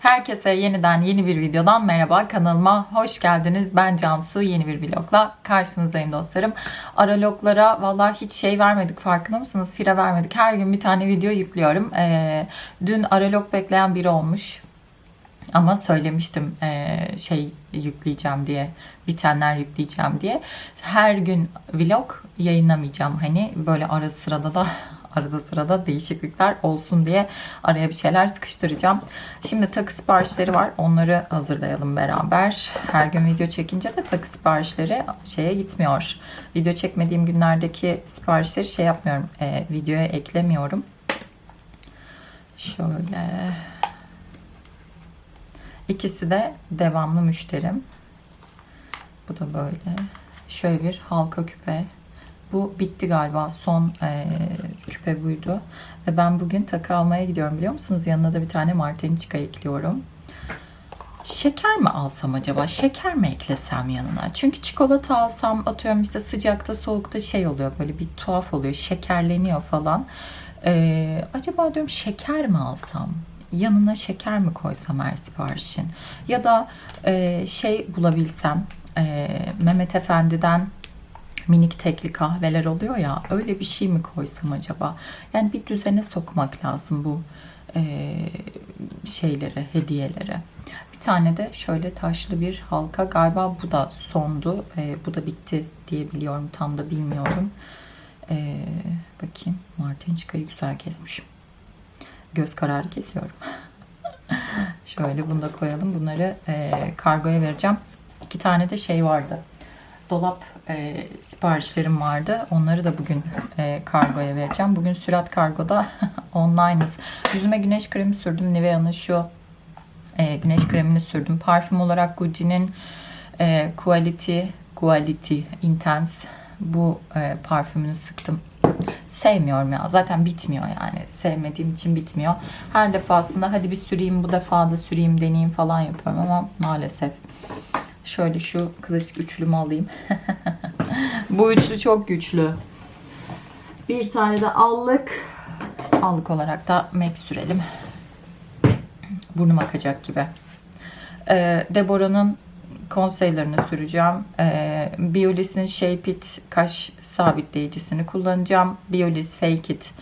Herkese yeniden yeni bir videodan merhaba. Kanalıma hoş geldiniz. Ben Cansu. Yeni bir vlogla karşınızdayım dostlarım. Araloglara valla hiç şey vermedik farkında mısınız? Fire vermedik. Her gün bir tane video yüklüyorum. Ee, dün aralog bekleyen biri olmuş. Ama söylemiştim eee, şey yükleyeceğim diye, bitenler yükleyeceğim diye. Her gün vlog yayınlamayacağım. Hani böyle ara sırada da arada sırada değişiklikler olsun diye araya bir şeyler sıkıştıracağım. Şimdi takı siparişleri var. Onları hazırlayalım beraber. Her gün video çekince de takı siparişleri şeye gitmiyor. Video çekmediğim günlerdeki siparişleri şey yapmıyorum. eee, videoya eklemiyorum. Şöyle İkisi de devamlı müşterim. Bu da böyle. Şöyle bir halka küpe. Bu bitti galiba. Son eee, küpe buydu. Ve ben bugün takı almaya gidiyorum biliyor musunuz? Yanına da bir tane marteniçka ekliyorum. Şeker mi alsam acaba? Şeker mi eklesem yanına? Çünkü çikolata alsam atıyorum işte sıcakta soğukta şey oluyor böyle bir tuhaf oluyor. Şekerleniyor falan. Ee, acaba diyorum şeker mi alsam? Yanına şeker mi koysam her siparişin? Ya da e, şey bulabilsem e, Mehmet Efendi'den minik tekli kahveler oluyor ya öyle bir şey mi koysam acaba? Yani bir düzene sokmak lazım bu e, şeyleri, hediyeleri. Bir tane de şöyle taşlı bir halka galiba bu da sondu. E, bu da bitti diye biliyorum tam da bilmiyorum. E, bakayım Martinçka'yı güzel kesmişim. Göz kararı kesiyorum. şöyle bunu da koyalım. Bunları e, kargoya vereceğim. İki tane de şey vardı dolap e, siparişlerim vardı. Onları da bugün e, kargoya vereceğim. Bugün sürat kargoda online'ız. Yüzüme güneş kremi sürdüm. Nivea'nın şu e, güneş kremini sürdüm. Parfüm olarak Gucci'nin e, Quality Quality Intense bu e, parfümünü sıktım. Sevmiyorum ya. Zaten bitmiyor yani. Sevmediğim için bitmiyor. Her defasında hadi bir süreyim bu defa da süreyim deneyeyim falan yapıyorum ama maalesef. Şöyle şu klasik üçlümü alayım. Bu üçlü çok güçlü. Bir tane de allık. Allık olarak da MAC sürelim. Burnum akacak gibi. Ee, Deborah'ın konseylerini süreceğim. Ee, Biolis'in Shape It kaş sabitleyicisini kullanacağım. Biolis Fake It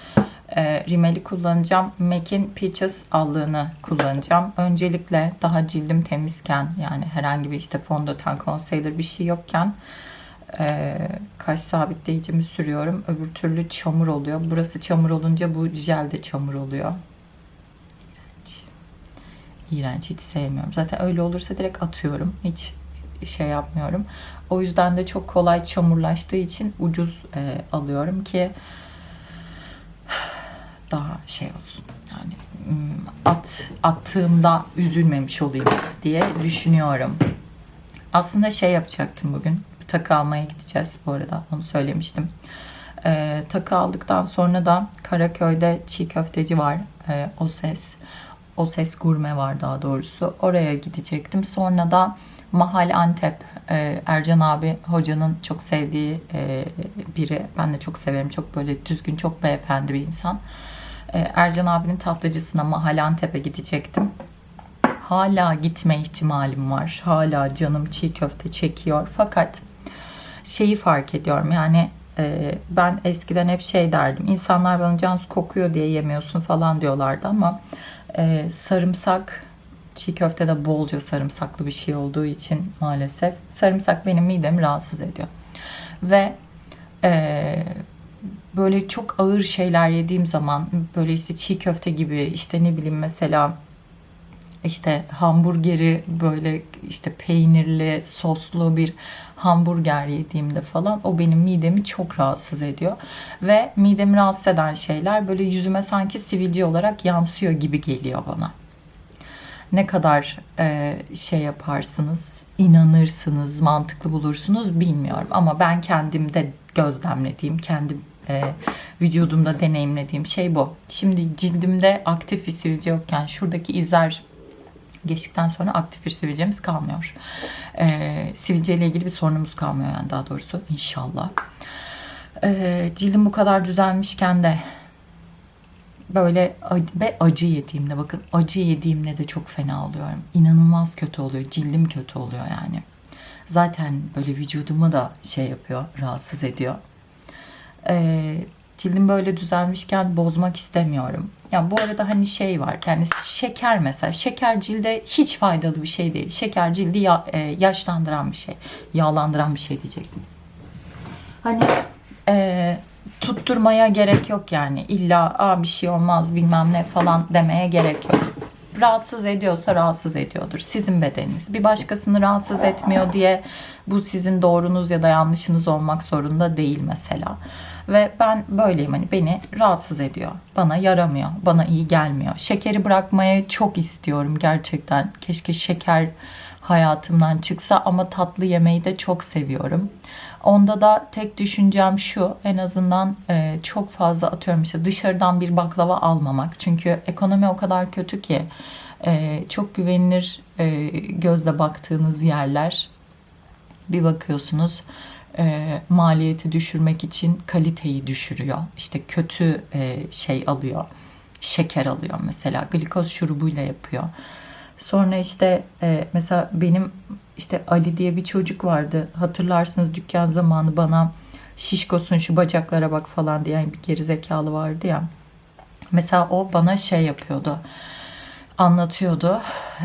e, rimeli kullanacağım. MAC'in Peaches allığını kullanacağım. Öncelikle daha cildim temizken yani herhangi bir işte fondöten, concealer bir şey yokken e, kaş sabitleyicimi sürüyorum. Öbür türlü çamur oluyor. Burası çamur olunca bu jel de çamur oluyor. İğrenç. İğrenç. Hiç sevmiyorum. Zaten öyle olursa direkt atıyorum. Hiç şey yapmıyorum. O yüzden de çok kolay çamurlaştığı için ucuz e, alıyorum ki daha şey olsun. Yani at attığımda üzülmemiş olayım diye düşünüyorum. Aslında şey yapacaktım bugün. Takı almaya gideceğiz bu arada. Onu söylemiştim. Ee, takı aldıktan sonra da Karaköy'de çiğ köfteci var. Ee, o ses. O ses gurme var daha doğrusu. Oraya gidecektim. Sonra da Mahal Antep. Ee, Ercan abi hocanın çok sevdiği e, biri. Ben de çok severim. Çok böyle düzgün, çok beyefendi bir insan. Ee, Ercan abinin tatlıcısına Mahal Antep'e gidecektim. Hala gitme ihtimalim var. Hala canım çiğ köfte çekiyor. Fakat şeyi fark ediyorum. Yani e, ben eskiden hep şey derdim. İnsanlar bana Cansu kokuyor diye yemiyorsun falan diyorlardı ama e, sarımsak çiğ köftede bolca sarımsaklı bir şey olduğu için maalesef sarımsak benim midemi rahatsız ediyor. Ve e, böyle çok ağır şeyler yediğim zaman böyle işte çiğ köfte gibi işte ne bileyim mesela işte hamburgeri böyle işte peynirli soslu bir hamburger yediğimde falan o benim midemi çok rahatsız ediyor. Ve midemi rahatsız eden şeyler böyle yüzüme sanki sivilce olarak yansıyor gibi geliyor bana. Ne kadar e, şey yaparsınız, inanırsınız, mantıklı bulursunuz bilmiyorum. Ama ben kendimde gözlemlediğim, kendi e, vücudumda deneyimlediğim şey bu. Şimdi cildimde aktif bir sivilce yokken şuradaki izler geçtikten sonra aktif bir sivilcemiz kalmıyor. Ee, sivilce ile ilgili bir sorunumuz kalmıyor yani daha doğrusu inşallah. Ee, cildim bu kadar düzelmişken de böyle ve acı yediğimde bakın acı yediğimde de çok fena oluyorum. İnanılmaz kötü oluyor. Cildim kötü oluyor yani. Zaten böyle vücudumu da şey yapıyor, rahatsız ediyor. Ee, cildim böyle düzelmişken bozmak istemiyorum. Ya bu arada hani şey var yani şeker mesela şeker cilde hiç faydalı bir şey değil. Şeker cildi ya- e, yaşlandıran bir şey. Yağlandıran bir şey diyecektim. Hani e, tutturmaya gerek yok yani. İlla Aa, bir şey olmaz bilmem ne falan demeye gerek yok. Rahatsız ediyorsa rahatsız ediyordur. Sizin bedeniniz. Bir başkasını rahatsız etmiyor diye bu sizin doğrunuz ya da yanlışınız olmak zorunda değil mesela. Ve ben böyleyim hani beni rahatsız ediyor. Bana yaramıyor. Bana iyi gelmiyor. Şekeri bırakmayı çok istiyorum gerçekten. Keşke şeker hayatımdan çıksa ama tatlı yemeyi de çok seviyorum. Onda da tek düşüncem şu en azından e, çok fazla atıyorum işte dışarıdan bir baklava almamak. Çünkü ekonomi o kadar kötü ki e, çok güvenilir e, gözle baktığınız yerler bir bakıyorsunuz e, maliyeti düşürmek için kaliteyi düşürüyor. İşte kötü e, şey alıyor. Şeker alıyor mesela. Glikoz şurubuyla yapıyor. Sonra işte e, mesela benim işte Ali diye bir çocuk vardı. Hatırlarsınız dükkan zamanı bana şişkosun şu bacaklara bak falan diye bir gerizekalı vardı ya. Mesela o bana şey yapıyordu anlatıyordu.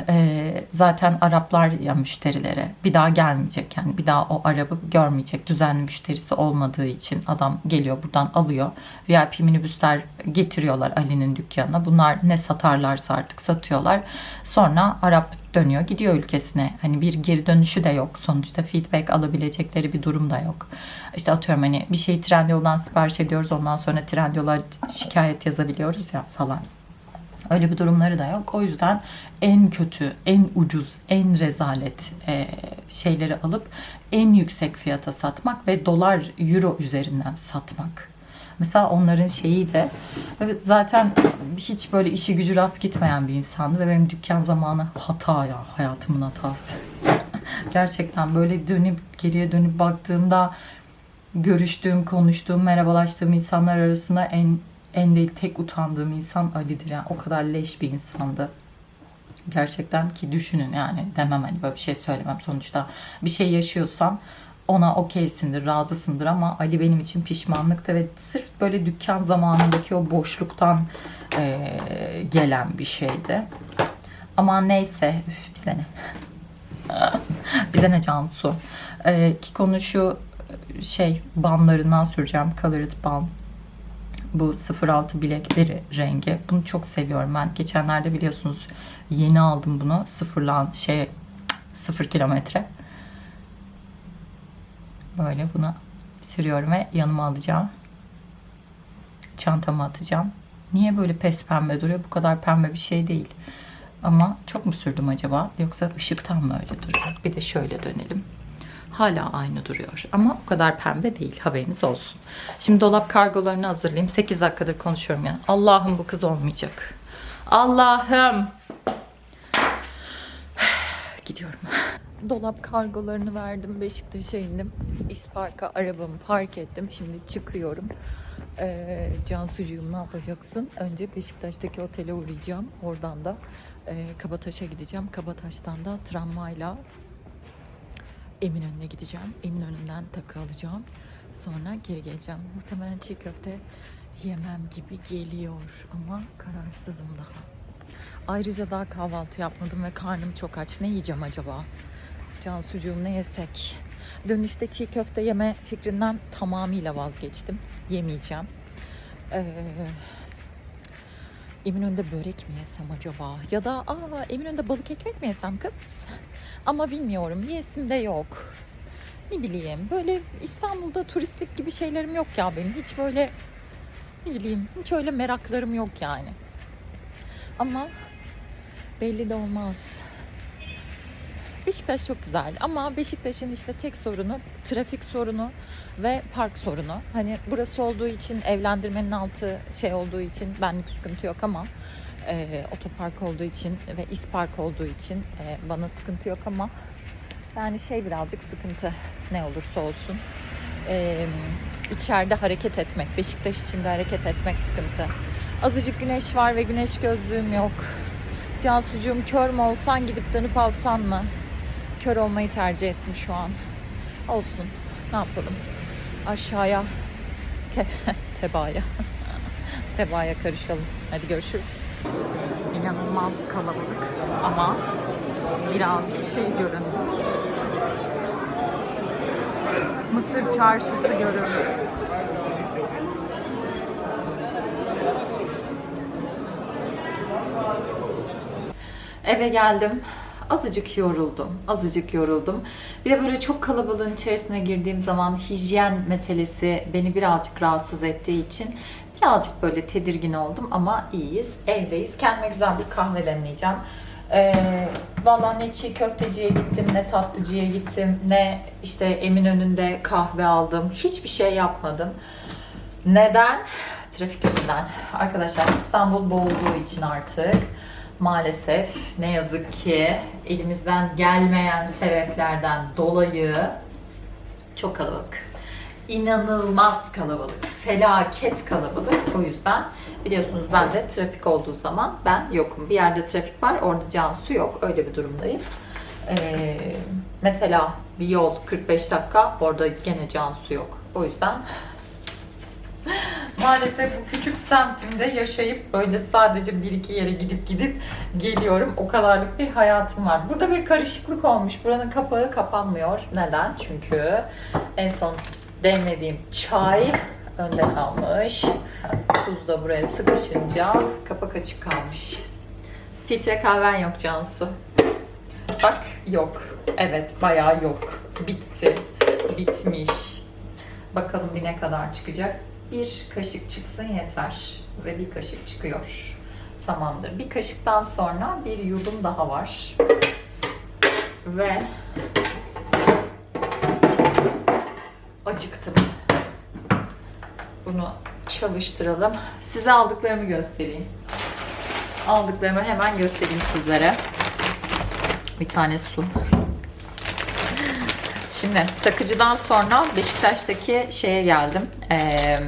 Ee, zaten Araplar ya müşterilere bir daha gelmeyecek. Yani bir daha o arabı görmeyecek düzenli müşterisi olmadığı için adam geliyor buradan alıyor. VIP minibüsler getiriyorlar Ali'nin dükkanına. Bunlar ne satarlarsa artık satıyorlar. Sonra Arap dönüyor gidiyor ülkesine. Hani bir geri dönüşü de yok. Sonuçta feedback alabilecekleri bir durum da yok. İşte atıyorum hani bir şeyi Trendyol'dan sipariş ediyoruz ondan sonra Trendyol'a şikayet yazabiliyoruz ya falan Öyle bir durumları da yok. O yüzden en kötü, en ucuz, en rezalet e, şeyleri alıp en yüksek fiyata satmak ve dolar, euro üzerinden satmak. Mesela onların şeyi de evet zaten hiç böyle işi gücü rast gitmeyen bir insandı ve benim dükkan zamanı hata ya hayatımın hatası. Gerçekten böyle dönüp geriye dönüp baktığımda görüştüğüm, konuştuğum, merhabalaştığım insanlar arasında en en değil tek utandığım insan Ali'dir. Yani o kadar leş bir insandı. Gerçekten ki düşünün yani demem hani böyle bir şey söylemem sonuçta bir şey yaşıyorsam ona okeysindir, razısındır ama Ali benim için pişmanlıktı ve sırf böyle dükkan zamanındaki o boşluktan e, gelen bir şeydi. Ama neyse, üf, bize ne? bize ne Cansu? E, ki konu şu şey banlarından süreceğim. Colored Ban bu 06 bilekleri rengi. Bunu çok seviyorum ben. Geçenlerde biliyorsunuz yeni aldım bunu. Sıfırlan şey 0 kilometre. Böyle buna sürüyorum ve yanıma alacağım. Çantama atacağım. Niye böyle pes pembe duruyor? Bu kadar pembe bir şey değil. Ama çok mu sürdüm acaba? Yoksa ışıktan mı öyle duruyor? Bir de şöyle dönelim hala aynı duruyor. Ama o kadar pembe değil haberiniz olsun. Şimdi dolap kargolarını hazırlayayım. 8 dakikadır konuşuyorum yani. Allah'ım bu kız olmayacak. Allah'ım. Gidiyorum. Dolap kargolarını verdim. Beşiktaş'a indim. İspark'a arabamı park ettim. Şimdi çıkıyorum. Ee, Cansucuğum ne yapacaksın? Önce Beşiktaş'taki otele uğrayacağım. Oradan da e, Kabataş'a gideceğim. Kabataş'tan da tramvayla Eminönü'ne gideceğim. Eminönü'nden takı alacağım. Sonra geri geleceğim. Muhtemelen çiğ köfte yemem gibi geliyor ama kararsızım daha. Ayrıca daha kahvaltı yapmadım ve karnım çok aç. Ne yiyeceğim acaba? Cansucuğum ne yesek? Dönüşte çiğ köfte yeme fikrinden tamamıyla vazgeçtim. Yemeyeceğim. Ee, Eminönü'nde börek mi yesem acaba? Ya da aa Eminönü'nde balık ekmek mi yesem kız? Ama bilmiyorum. Yesim de yok. Ne bileyim. Böyle İstanbul'da turistlik gibi şeylerim yok ya benim. Hiç böyle ne bileyim hiç öyle meraklarım yok yani. Ama belli de olmaz. Beşiktaş çok güzel ama Beşiktaş'ın işte tek sorunu trafik sorunu ve park sorunu. Hani burası olduğu için evlendirmenin altı şey olduğu için benlik sıkıntı yok ama e, otopark olduğu için ve ispark olduğu için e, bana sıkıntı yok ama yani şey birazcık sıkıntı ne olursa olsun. E, içeride hareket etmek, Beşiktaş içinde hareket etmek sıkıntı. Azıcık güneş var ve güneş gözlüğüm yok. Cansucuğum kör mü olsan gidip dönüp alsan mı? Kör olmayı tercih ettim şu an. Olsun. Ne yapalım? Aşağıya te tebaya. tebaya karışalım. Hadi görüşürüz. İnanılmaz kalabalık ama birazcık şey görün. Mısır çarşısı görün. Eve geldim. Azıcık yoruldum. Azıcık yoruldum. Bir de böyle çok kalabalığın içerisine girdiğim zaman hijyen meselesi beni birazcık rahatsız ettiği için birazcık böyle tedirgin oldum ama iyiyiz. Evdeyiz. Kendime güzel bir kahve demleyeceğim. Ee, Valla ne çiğ köfteciye gittim, ne tatlıcıya gittim, ne işte Eminönü'nde kahve aldım. Hiçbir şey yapmadım. Neden? Trafik yüzünden. Arkadaşlar İstanbul boğulduğu için artık maalesef ne yazık ki elimizden gelmeyen sebeplerden dolayı çok kalabalık. İnanılmaz kalabalık. Felaket kalabalık. O yüzden biliyorsunuz ben de trafik olduğu zaman ben yokum. Bir yerde trafik var orada Cansu yok. Öyle bir durumdayız. Ee, mesela bir yol 45 dakika orada gene Cansu yok. O yüzden Maalesef bu küçük semtimde yaşayıp böyle sadece bir iki yere gidip gidip geliyorum. O kadarlık bir hayatım var. Burada bir karışıklık olmuş. Buranın kapağı kapanmıyor. Neden? Çünkü en son demlediğim çay önde kalmış. Tuz da buraya sıkışınca kapak açık kalmış. Filtre kahven yok Cansu. Bak yok. Evet bayağı yok. Bitti. Bitmiş. Bakalım bir ne kadar çıkacak. Bir kaşık çıksın yeter. Ve bir kaşık çıkıyor. Tamamdır. Bir kaşıktan sonra bir yudum daha var. Ve acıktım. Bunu çalıştıralım. Size aldıklarımı göstereyim. Aldıklarımı hemen göstereyim sizlere. Bir tane su. Şimdi takıcıdan sonra Beşiktaş'taki şeye geldim. Ee,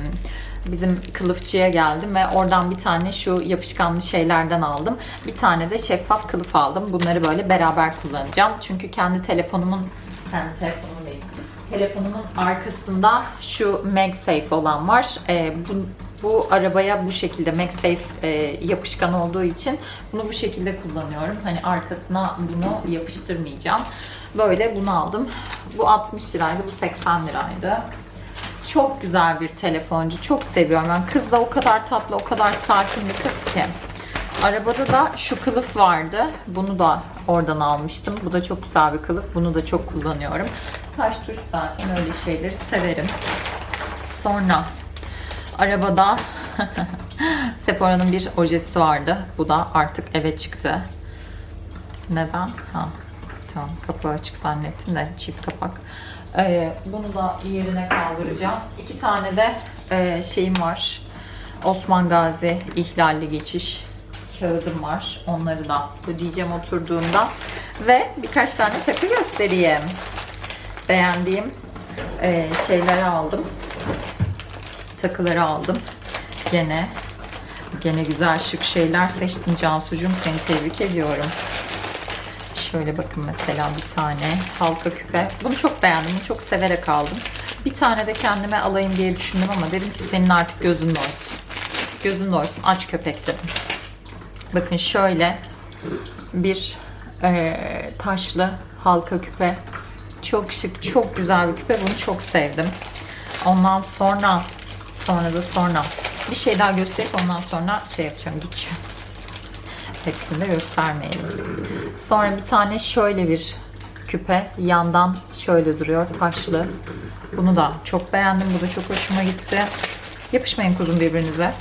bizim kılıfçıya geldim ve oradan bir tane şu yapışkanlı şeylerden aldım. Bir tane de şeffaf kılıf aldım. Bunları böyle beraber kullanacağım. Çünkü kendi telefonumun kendi telefonum değil. Telefonumun arkasında şu MagSafe olan var. Ee, bu, bu arabaya bu şekilde MagSafe e, yapışkan olduğu için bunu bu şekilde kullanıyorum. Hani arkasına bunu yapıştırmayacağım. Böyle bunu aldım. Bu 60 liraydı, bu 80 liraydı. Çok güzel bir telefoncu. Çok seviyorum. Ben kız da o kadar tatlı, o kadar sakin bir kız ki. Arabada da şu kılıf vardı. Bunu da oradan almıştım. Bu da çok güzel bir kılıf. Bunu da çok kullanıyorum. Taş tuş zaten öyle şeyleri severim. Sonra arabada Sephora'nın bir ojesi vardı. Bu da artık eve çıktı. Neden? Ha, tamam kapağı açık zannettim de çift kapak. Ee, bunu da yerine kaldıracağım. İki tane de e, şeyim var. Osman Gazi ihlalli geçiş kağıdım var. Onları da ödeyeceğim oturduğumda. Ve birkaç tane takı göstereyim. Beğendiğim e, şeyleri aldım. Takıları aldım. Gene gene güzel şık şeyler seçtim Cansucuğum. Seni tebrik ediyorum. Şöyle bakın mesela bir tane halka küpe. Bunu çok beğendim. Çok severek aldım. Bir tane de kendime alayım diye düşündüm ama dedim ki senin artık gözün doysun. Gözün doysun. Aç köpek dedim. Bakın şöyle bir eee, taşlı halka küpe. Çok şık, çok güzel bir küpe. Bunu çok sevdim. Ondan sonra sonra da sonra bir şey daha gösterip ondan sonra şey yapacağım, gideceğim. Hepsini de göstermeyelim. Sonra bir tane şöyle bir küpe. Yandan şöyle duruyor. Taşlı. Bunu da çok beğendim. Bu da çok hoşuma gitti. Yapışmayın kuzum birbirinize.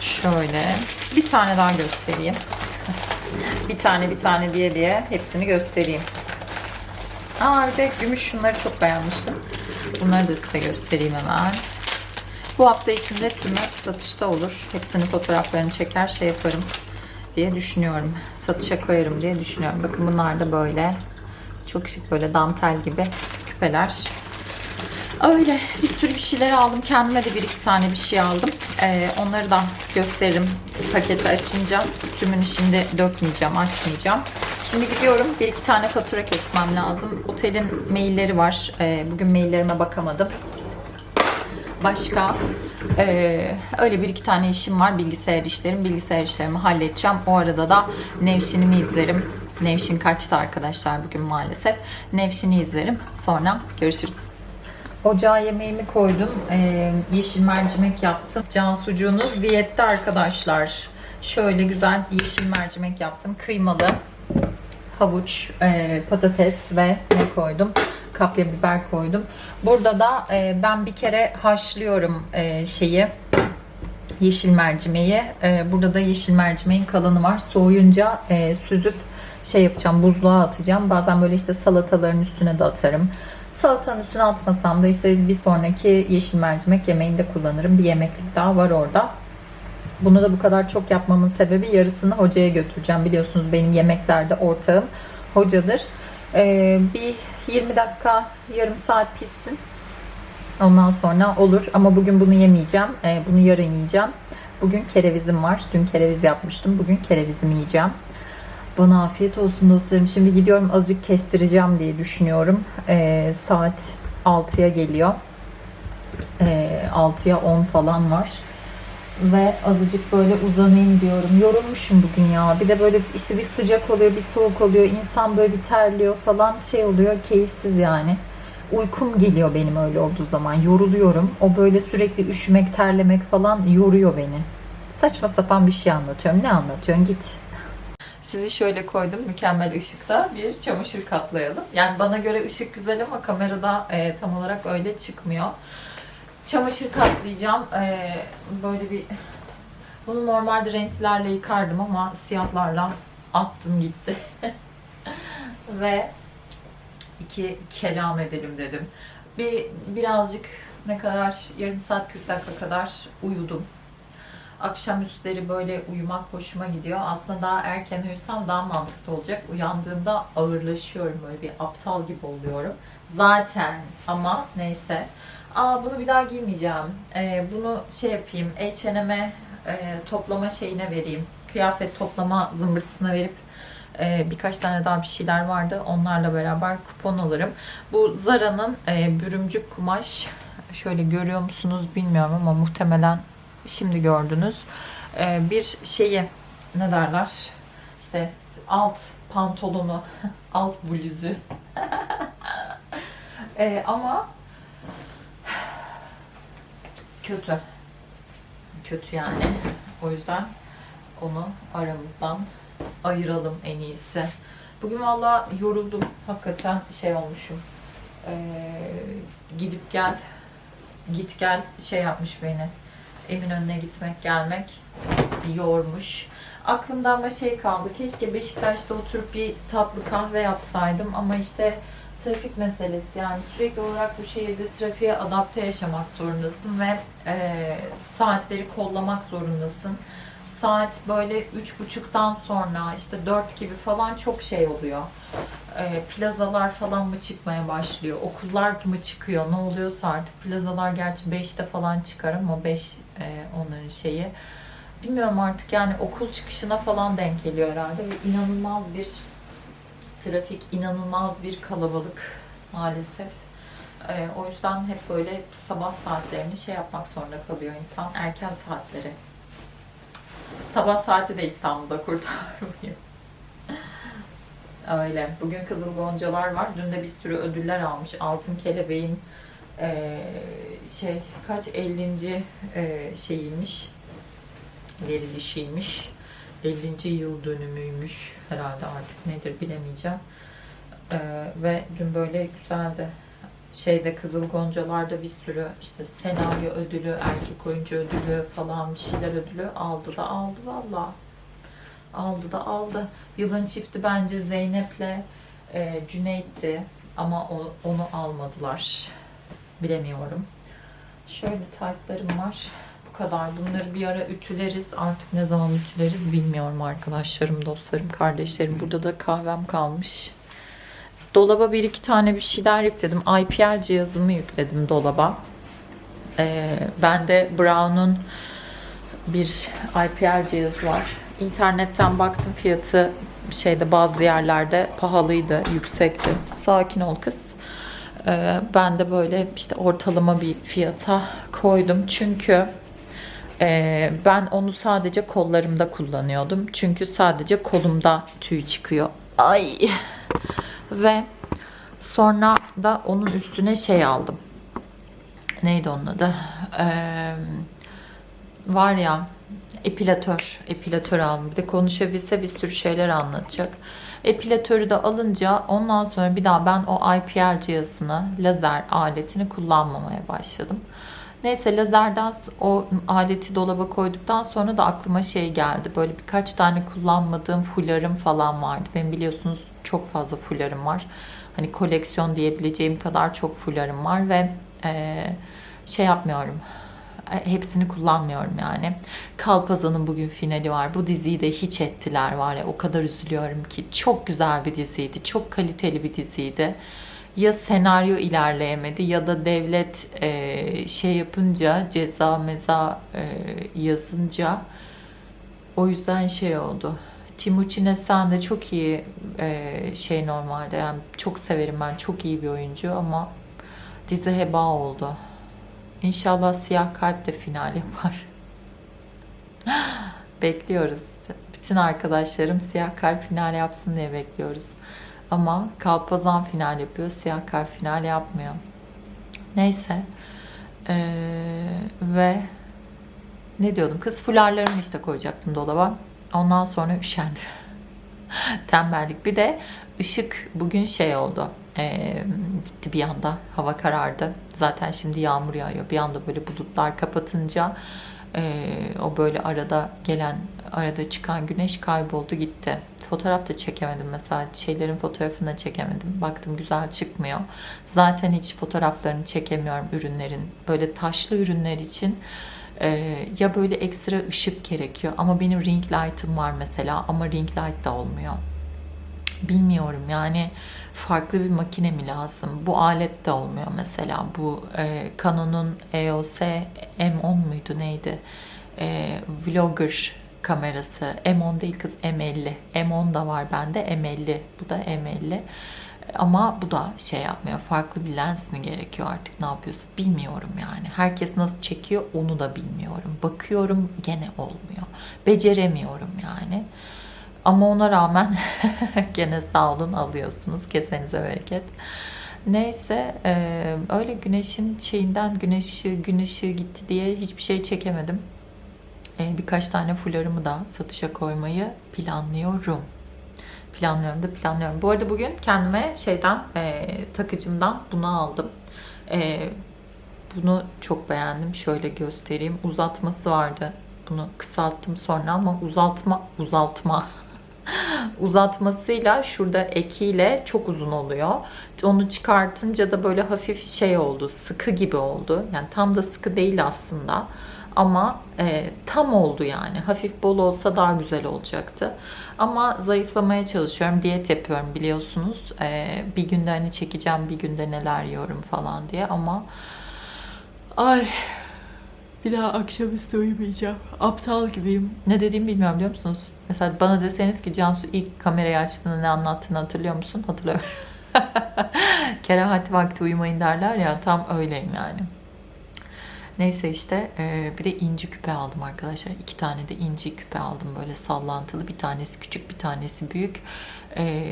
Şöyle. Bir tane daha göstereyim. bir tane bir tane diye diye hepsini göstereyim. Aa bir de gümüş şunları çok beğenmiştim. Bunları da size göstereyim hemen. Bu hafta içinde tümü satışta olur. Hepsinin fotoğraflarını çeker şey yaparım diye düşünüyorum. Satışa koyarım diye düşünüyorum. Bakın bunlar da böyle. Çok şık böyle dantel gibi küpeler. Öyle bir sürü bir şeyler aldım. Kendime de bir iki tane bir şey aldım. Ee, onları da gösteririm paketi açınca. Tümünü şimdi dökmeyeceğim, açmayacağım. Şimdi gidiyorum. Bir iki tane fatura kesmem lazım. Otelin mailleri var. Ee, bugün maillerime bakamadım. Başka eee, öyle bir iki tane işim var. Bilgisayar işlerim. Bilgisayar işlerimi halledeceğim. O arada da Nevşin'imi izlerim. Nevşin kaçtı arkadaşlar bugün maalesef. Nevşin'i izlerim. Sonra görüşürüz. Ocağa yemeğimi koydum. Eee, yeşil mercimek yaptım. Can sucuğunuz diyette arkadaşlar. Şöyle güzel yeşil mercimek yaptım. Kıymalı havuç, e, patates ve ne koydum? Kapya biber koydum. Burada da e, ben bir kere haşlıyorum e, şeyi yeşil mercimeği. E, burada da yeşil mercimeğin kalanı var. Soğuyunca e, süzüp şey yapacağım buzluğa atacağım. Bazen böyle işte salataların üstüne de atarım. Salatanın üstüne atmasam da işte bir sonraki yeşil mercimek yemeğinde kullanırım. Bir yemeklik daha var orada. Bunu da bu kadar çok yapmamın sebebi yarısını hocaya götüreceğim. Biliyorsunuz benim yemeklerde ortağım hocadır. Ee, bir 20 dakika, yarım saat pişsin. Ondan sonra olur. Ama bugün bunu yemeyeceğim. Ee, bunu yarın yiyeceğim. Bugün kerevizim var. Dün kereviz yapmıştım. Bugün kerevizimi yiyeceğim. Bana afiyet olsun dostlarım. Şimdi gidiyorum azıcık kestireceğim diye düşünüyorum. Ee, saat 6'ya geliyor. Ee, 6'ya 10 falan var ve azıcık böyle uzanayım diyorum. Yorulmuşum bugün ya. Bir de böyle işte bir sıcak oluyor, bir soğuk oluyor. İnsan böyle bir terliyor falan şey oluyor. Keyifsiz yani. Uykum geliyor benim öyle olduğu zaman. Yoruluyorum. O böyle sürekli üşümek, terlemek falan yoruyor beni. Saçma sapan bir şey anlatıyorum. Ne anlatıyorsun? Git. Sizi şöyle koydum mükemmel ışıkta bir çamaşır katlayalım. Yani bana göre ışık güzel ama kamerada e, tam olarak öyle çıkmıyor çamaşır katlayacağım. Ee, böyle bir bunu normalde renklerle yıkardım ama siyahlarla attım gitti. Ve iki kelam edelim dedim. Bir birazcık ne kadar yarım saat 40 dakika kadar uyudum. Akşam üstleri böyle uyumak hoşuma gidiyor. Aslında daha erken uyusam daha mantıklı olacak. Uyandığımda ağırlaşıyorum böyle bir aptal gibi oluyorum. Zaten ama neyse. Aa bunu bir daha giymeyeceğim. Ee, bunu şey yapayım. H&M'e e, toplama şeyine vereyim. Kıyafet toplama zımbırtısına verip e, birkaç tane daha bir şeyler vardı. Onlarla beraber kupon alırım. Bu Zara'nın e, bürümcük kumaş. Şöyle görüyor musunuz bilmiyorum ama muhtemelen şimdi gördünüz. E, bir şeyi ne derler? İşte alt pantolonu, alt bluzu. e, ama kötü. Kötü yani. O yüzden onu aramızdan ayıralım en iyisi. Bugün valla yoruldum. Hakikaten şey olmuşum. Ee, gidip gel, git gel şey yapmış beni. Eminönü'ne gitmek gelmek yormuş. Aklımda ama şey kaldı. Keşke Beşiktaş'ta oturup bir tatlı kahve yapsaydım ama işte trafik meselesi yani sürekli olarak bu şehirde trafiğe adapte yaşamak zorundasın ve e, saatleri kollamak zorundasın. Saat böyle üç buçuktan sonra işte dört gibi falan çok şey oluyor. E, plazalar falan mı çıkmaya başlıyor? Okullar mı çıkıyor? Ne oluyorsa artık. Plazalar gerçi 5'te falan çıkar ama 5 e, onların şeyi. Bilmiyorum artık yani okul çıkışına falan denk geliyor herhalde ve inanılmaz bir Trafik inanılmaz bir kalabalık maalesef. Ee, o yüzden hep böyle sabah saatlerini şey yapmak zorunda kalıyor insan. Erken saatleri. Sabah saati de İstanbul'da kurtarmıyor. Öyle. Bugün Kızıl Goncalar var. Dün de bir sürü ödüller almış. Altın Kelebeğin e, şey kaç 50. E, şeyiymiş verilişiymiş. 50. yıl dönümüymüş herhalde artık nedir bilemeyeceğim. Ee, ve dün böyle güzeldi. Şeyde Kızıl Goncalar'da bir sürü işte senaryo ödülü, erkek oyuncu ödülü falan bir şeyler ödülü aldı da aldı valla. Aldı da aldı. Yılın çifti bence Zeynep'le e, Cüneyt'ti ama o, onu almadılar. Bilemiyorum. Şöyle taytlarım var kadar. Bunları bir ara ütüleriz. Artık ne zaman ütüleriz bilmiyorum arkadaşlarım, dostlarım, kardeşlerim. Burada da kahvem kalmış. Dolaba bir iki tane bir şeyler yükledim. IPL cihazımı yükledim dolaba. Ee, bende Brown'un bir IPL cihazı var. İnternetten baktım fiyatı şeyde bazı yerlerde pahalıydı, yüksekti. Sakin ol kız. Ee, ben de böyle işte ortalama bir fiyata koydum. Çünkü e, ben onu sadece kollarımda kullanıyordum. Çünkü sadece kolumda tüy çıkıyor. Ay. Ve sonra da onun üstüne şey aldım. Neydi onun adı? Ee, var ya epilatör. Epilatör aldım. Bir de konuşabilse bir sürü şeyler anlatacak. Epilatörü de alınca ondan sonra bir daha ben o IPL cihazını, lazer aletini kullanmamaya başladım. Neyse lazerden o aleti dolaba koyduktan sonra da aklıma şey geldi. Böyle birkaç tane kullanmadığım fularım falan vardı. Benim biliyorsunuz çok fazla fularım var. Hani koleksiyon diyebileceğim kadar çok fularım var ve eee, şey yapmıyorum. E, Hepsini kullanmıyorum yani. Kalpazan'ın bugün finali var. Bu diziyi de hiç ettiler var ya. O kadar üzülüyorum ki. Çok güzel bir diziydi. Çok kaliteli bir diziydi. Ya senaryo ilerleyemedi ya da devlet e, şey yapınca ceza meza e, yazınca o yüzden şey oldu. Timuçin Esen de çok iyi e, şey normalde yani çok severim ben çok iyi bir oyuncu ama dizi heba oldu. İnşallah Siyah Kalp de final yapar. Bekliyoruz. Bütün arkadaşlarım Siyah Kalp final yapsın diye bekliyoruz. Ama Kalpazan final yapıyor, Siyah Kalp final yapmıyor. Neyse. Ee, ve ne diyordum? Kız fularlarımı işte koyacaktım dolaba. Ondan sonra üşendim. Tembellik. Bir de ışık bugün şey oldu. Ee, gitti bir anda. Hava karardı. Zaten şimdi yağmur yağıyor. Bir anda böyle bulutlar kapatınca e, o böyle arada gelen, arada çıkan güneş kayboldu gitti. Fotoğraf da çekemedim mesela. Şeylerin fotoğrafını da çekemedim. Baktım güzel çıkmıyor. Zaten hiç fotoğraflarını çekemiyorum ürünlerin. Böyle taşlı ürünler için e, ya böyle ekstra ışık gerekiyor. Ama benim ring light'ım var mesela ama ring light da olmuyor. Bilmiyorum yani farklı bir makine mi lazım? Bu alet de olmuyor mesela. Bu e, Canon'un EOS M10 muydu neydi? E, vlogger kamerası. M10 değil kız M50. M10 da var bende M50. Bu da M50. Ama bu da şey yapmıyor. Farklı bir lens mi gerekiyor artık ne yapıyorsa bilmiyorum yani. Herkes nasıl çekiyor onu da bilmiyorum. Bakıyorum gene olmuyor. Beceremiyorum yani. Ama ona rağmen gene sağ olun alıyorsunuz. Kesenize bereket. Neyse öyle güneşin şeyinden güneş ışığı, gün ışığı gitti diye hiçbir şey çekemedim. E, birkaç tane fularımı da satışa koymayı planlıyorum. Planlıyorum da planlıyorum. Bu arada bugün kendime şeyden e, takıcımdan bunu aldım. E, bunu çok beğendim. Şöyle göstereyim. Uzatması vardı. Bunu kısalttım sonra ama uzatma uzatma uzatmasıyla şurada ekiyle çok uzun oluyor. Onu çıkartınca da böyle hafif şey oldu. Sıkı gibi oldu. Yani tam da sıkı değil aslında. Ama e, tam oldu yani. Hafif bol olsa daha güzel olacaktı. Ama zayıflamaya çalışıyorum. Diyet yapıyorum biliyorsunuz. E, bir günde hani çekeceğim bir günde neler yiyorum falan diye ama ay bir daha akşamüstü uyumayacağım. Aptal gibiyim. Ne dediğimi bilmiyorum biliyor musunuz? Mesela bana deseniz ki Cansu ilk kamerayı açtığında ne anlattığını hatırlıyor musun? Hatırlamıyorum. Kerahat vakti uyumayın derler ya tam öyleyim yani. Neyse işte e, bir de inci küpe aldım arkadaşlar. İki tane de inci küpe aldım böyle sallantılı. Bir tanesi küçük bir tanesi büyük. E,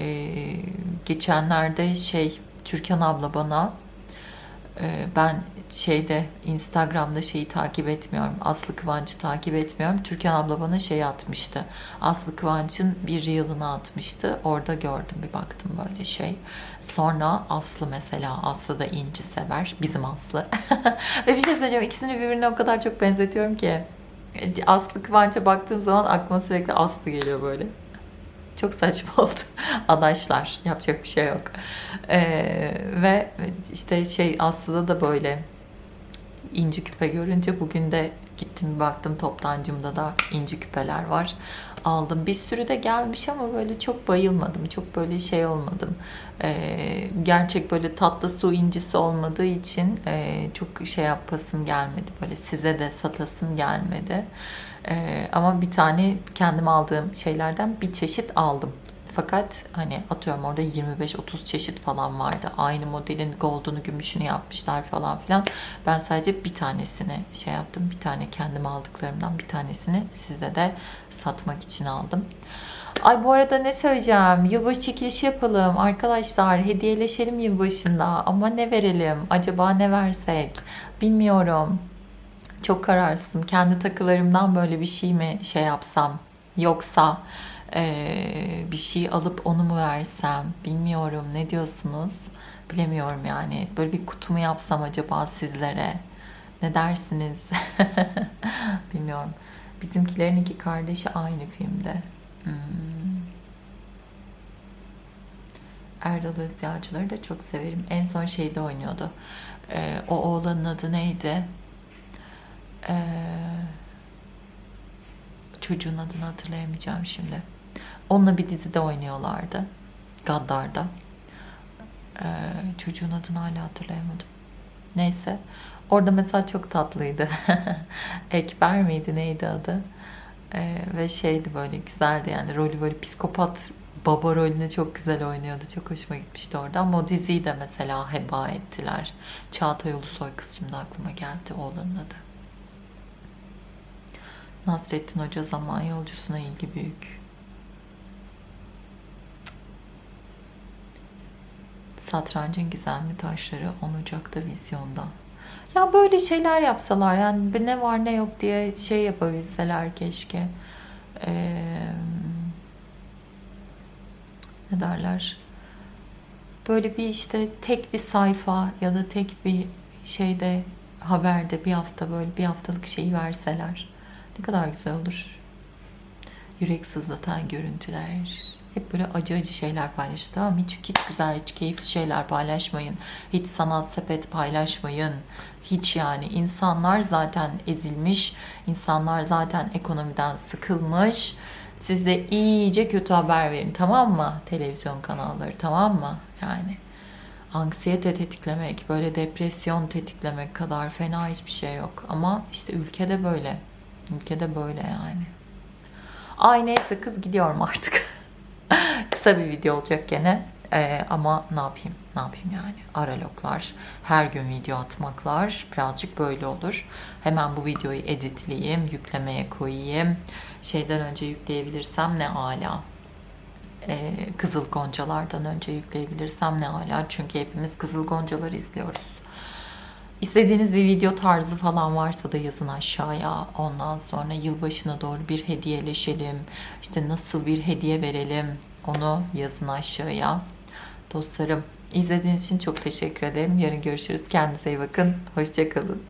geçenlerde şey Türkan abla bana e, ben şeyde Instagram'da şeyi takip etmiyorum. Aslı Kıvanç'ı takip etmiyorum. Türkan abla bana şey atmıştı. Aslı Kıvanç'ın bir reel'ını atmıştı. Orada gördüm bir baktım böyle şey. Sonra Aslı mesela. Aslı da inci sever. Bizim Aslı. Ve bir şey söyleyeceğim. İkisini birbirine o kadar çok benzetiyorum ki. Aslı Kıvanç'a baktığım zaman aklıma sürekli Aslı geliyor böyle. Çok saçma oldu. Adaşlar. Yapacak bir şey yok. Ee, ve işte şey Aslı'da da böyle inci küpe görünce bugün de gittim baktım toptancımda da inci küpeler var. Aldım. Bir sürü de gelmiş ama böyle çok bayılmadım. Çok böyle şey olmadım. Ee, gerçek böyle tatlı su incisi olmadığı için e, çok şey yapasın gelmedi. Böyle size de satasın gelmedi. Ee, ama bir tane kendim aldığım şeylerden bir çeşit aldım. Fakat hani atıyorum orada 25-30 çeşit falan vardı. Aynı modelin gold'unu, gümüşünü yapmışlar falan filan. Ben sadece bir tanesini şey yaptım. Bir tane kendim aldıklarımdan bir tanesini size de satmak için aldım. Ay bu arada ne söyleyeceğim? Yılbaşı çekilişi yapalım. Arkadaşlar hediyeleşelim yılbaşında. Ama ne verelim? Acaba ne versek? Bilmiyorum. Çok kararsızım. Kendi takılarımdan böyle bir şey mi şey yapsam? Yoksa eee, bir şey alıp onu mu versem? Bilmiyorum. Ne diyorsunuz? Bilemiyorum yani. Böyle bir kutu mu yapsam acaba sizlere? Ne dersiniz? Bilmiyorum. Bizimkilerin iki kardeşi aynı filmde. Hmm. Erdal Özyağcıları da çok severim. En son şeyde oynuyordu. Ee, o oğlanın adı neydi? Ee, çocuğun adını hatırlayamayacağım şimdi. Onunla bir dizide oynuyorlardı. Gaddar'da. Ee, çocuğun adını hala hatırlayamadım. Neyse. Orada mesela çok tatlıydı. Ekber miydi neydi adı? Ee, ve şeydi böyle güzeldi yani rolü böyle psikopat baba rolünü çok güzel oynuyordu. Çok hoşuma gitmişti orada ama o diziyi de mesela heba ettiler. Çağatay Ulusoy kız şimdi aklıma geldi oğlanın adı. Nasrettin Hoca zaman yolcusuna ilgi büyük. Satrancın gizemli taşları 10 Ocak'ta vizyonda. Ya böyle şeyler yapsalar yani ne var ne yok diye şey yapabilseler keşke. Ee, ne derler? Böyle bir işte tek bir sayfa ya da tek bir şeyde haberde bir hafta böyle bir haftalık şeyi verseler ne kadar güzel olur. Yürek sızlatan görüntüler. Hep böyle acı acı şeyler paylaşın tamam? Hiç, hiç güzel, hiç keyifli şeyler paylaşmayın. Hiç sanat sepet paylaşmayın. Hiç yani insanlar zaten ezilmiş. insanlar zaten ekonomiden sıkılmış. Siz iyice kötü haber verin tamam mı? Televizyon kanalları tamam mı? Yani anksiyete tetiklemek, böyle depresyon tetiklemek kadar fena hiçbir şey yok. Ama işte ülkede böyle. Ülkede böyle yani. Ay neyse kız gidiyorum artık. Kısa bir video olacak gene. Ee, ama ne yapayım? Ne yapayım yani? Araloglar, her gün video atmaklar birazcık böyle olur. Hemen bu videoyu editleyeyim, yüklemeye koyayım. Şeyden önce yükleyebilirsem ne ala. Ee, Kızıl Goncalardan önce yükleyebilirsem ne ala. Çünkü hepimiz Kızıl Goncaları izliyoruz. İstediğiniz bir video tarzı falan varsa da yazın aşağıya. Ondan sonra yılbaşına doğru bir hediyeleşelim. İşte nasıl bir hediye verelim onu yazın aşağıya. Dostlarım izlediğiniz için çok teşekkür ederim. Yarın görüşürüz. Kendinize iyi bakın. Hoşçakalın.